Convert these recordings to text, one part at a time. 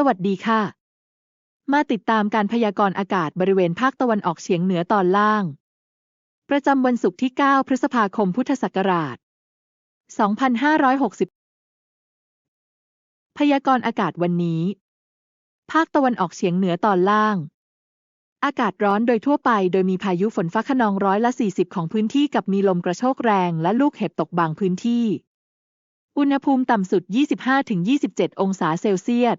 สวัสดีค่ะ มาติดตามการพยากรณ์อากาศบริเวณภาคตะวันออกเฉียงเหนือตอนล่าง ประจำวันศุกร์ที่ 9 พฤษภาคม พุทธศักราช 2560 พยากรณ์อากาศวันนี้ ภาคตะวันออกเฉียงเหนือตอนล่าง อากาศร้อนโดยทั่วไป โดยมีพายุฝนฟ้าคะนองร้อยละ 40 ของพื้นที่กับมีลมกระโชกแรงและลูกเห็บตกบางพื้นที่อุณหภูมิต่ำสุด 25-27 องศาเซลเซียส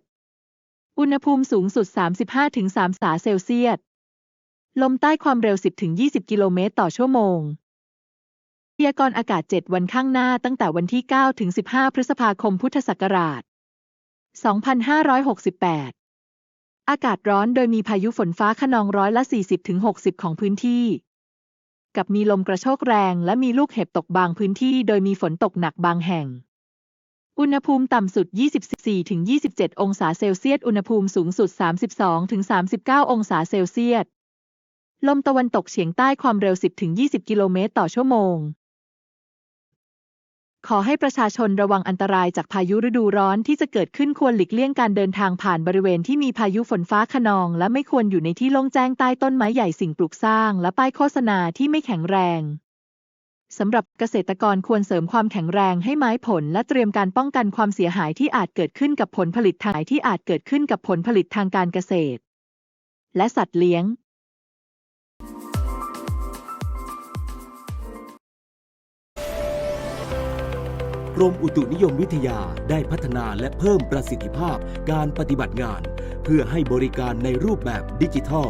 อุณหภูมิสูงสุด 35-3องศาเซลเซียส ลมใต้ความเร็ว 10-20 กิโลเมตรต่อชั่วโมงพยากรณ์อากาศ 7 วันข้างหน้าตั้งแต่วันที่ 9 ถึง 15 พฤษภาคม พุทธศักราช 2568 อากาศร้อนโดยมีพายุฝนฟ้าคะนองร้อยละ 40-60 ของพื้นที่ กับมีลมกระโชกแรงและมีลูกเห็บตกบางพื้นที่โดยมีฝนตกหนักบางแห่ง อุณหภูมิต่ำสุด 24-27 องศาเซลเซียส อุณหภูมิสูงสุด 32-39 องศาเซลเซียส ลมตะวันตกเฉียงใต้ความเร็ว 10-20 กิโลเมตรต่อชั่วโมง ขอให้ประชาชนระวังอันตรายจากพายุฤดูร้อนที่จะเกิดขึ้นควรหลีกเลี่ยงการเดินทางผ่านบริเวณที่มีพายุฝนฟ้าคะนอง และไม่ควรอยู่ในที่โล่งแจ้งใต้ต้นไม้ใหญ่สิ่งปลูกสร้าง และป้ายโฆษณาที่ไม่แข็งแรง สำหรับเกษตรกรควรเสริมความแข็งแรงให้ไม้ผลและเตรียมการป้องกันความเสียหายที่อาจเกิดขึ้นกับผลผลิตทางที่อาจเกิดขึ้นกับผลผลิตทางการเกษตร และสัตว์เลี้ยง กรมอุตุนิยมวิทยาได้พัฒนาและเพิ่มประสิทธิภาพการปฏิบัติงาน เพื่อให้บริการในรูปแบบดิจิทัล